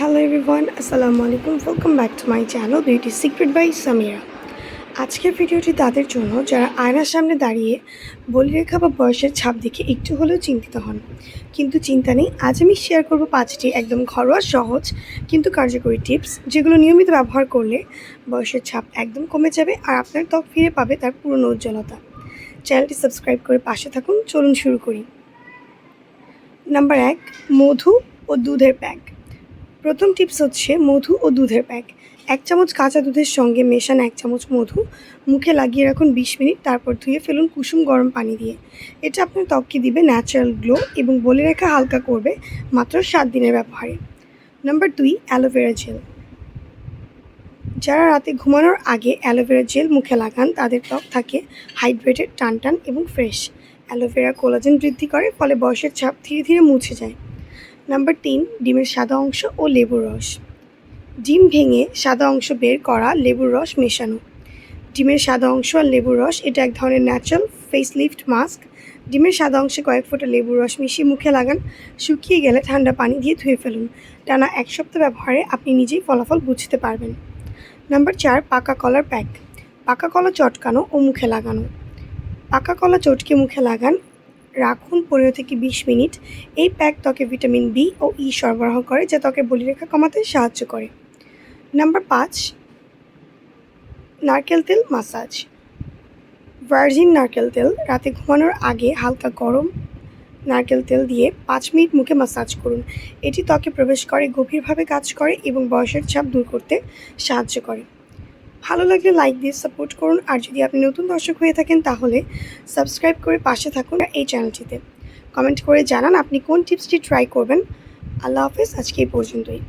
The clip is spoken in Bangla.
হ্যালো এভরিওয়ান আসসালামু আলাইকুম welcome back to my channel beauty secret by Samira আজকের ভিডিওটি তাদের জন্য যারা আয়নার সামনে দাঁড়িয়ে বলিরেখা বা বয়সের ছাপ দেখে একটু হলেও চিন্তিত হন। কিন্তু চিন্তা নেই, আজ আমি শেয়ার করব পাঁচটি একদম ঘরোয়া, সহজ, কিন্তু কার্যকরী টিপস যেগুলো নিয়মিত ব্যবহার করলে বয়সের ছাপ একদম কমে যাবে আর আপনার ত্বক ফিরে পাবে তার পুরনো উজ্জ্বলতা। চ্যানেলটি সাবস্ক্রাইব করে পাশে থাকুন, চলুন শুরু করি। নাম্বার এক, মধু ও দুধের প্যাক প্রথম টিপস হচ্ছে মধু ও দুধের প্যাক এক চামচ কাঁচা দুধের সঙ্গে মেশান এক চামচ মধু। মুখে লাগিয়ে রাখুন বিশ মিনিট, তারপর ধুয়ে ফেলুন কুসুম গরম পানি দিয়ে। এটা আপনার ত্বককে দিবে ন্যাচারাল গ্লো এবং বলে রেখা হালকা করবে মাত্র সাত দিনের ব্যবহারে। নাম্বার দুই অ্যালোভেরা জেল যারা রাতে ঘুমানোর আগে অ্যালোভেরা জেল মুখে লাগান, তাদের ত্বক থাকে হাইড্রেটেড টান টান এবং ফ্রেশ অ্যালোভেরা কোলাজেন বৃদ্ধি করে, ফলে বয়সের ছাপ ধীরে ধীরে মুছে যায়। নাম্বার তিন, ডিমের সাদা অংশ ও লেবুর রস। ডিম ভেঙে সাদা অংশ বের করা লেবুর রস মেশানো। ডিমের সাদা অংশ আর লেবুর রস, এটা এক ধরনের ন্যাচারাল ফেস লিফট মাস্ক ডিমের সাদা অংশে কয়েক ফোঁটা লেবুর রস মিশিয়ে মুখে লাগান। শুকিয়ে গেলে ঠান্ডা পানি দিয়ে ধুয়ে ফেলুন। টানা এক সপ্তাহ ব্যবহারে আপনি নিজেই ফলাফল বুঝতে পারবেন। নাম্বার চার, পাকা কলার প্যাক। পাকা কলা চটকানো ও মুখে লাগানো। পাকা কলা চটকে মুখে লাগান রাখুন, পনেরো থেকে বিশ মিনিট। এই প্যাক ত্বকে ভিটামিন বি ও ই সরবরাহ করে, যা ত্বকের বলিরেখা কমাতে সাহায্য করে। নাম্বার পাঁচ, নারকেল তেল মাসাজ ভার্জিন নারকেল তেল রাতে ঘুমানোর আগে হালকা গরম নারকেল তেল দিয়ে পাঁচ মিনিট মুখে মাসাজ করুন। এটি ত্বকে প্রবেশ করে, গভীরভাবে কাজ করে এবং বয়সের ছাপ দূর করতে সাহায্য করে। ভালো লাগলে লাইক দিয়ে সাপোর্ট করুন। আর যদি আপনি নতুন দর্শক হয়ে থাকেন, তাহলে সাবস্ক্রাইব করে পাশে থাকুন এই চ্যানেলটিতে কমেন্ট করে জানান আপনি কোন টিপসটি ট্রাই করবেন। আল্লাহ হাফেজ, আজকে এই পর্যন্তই।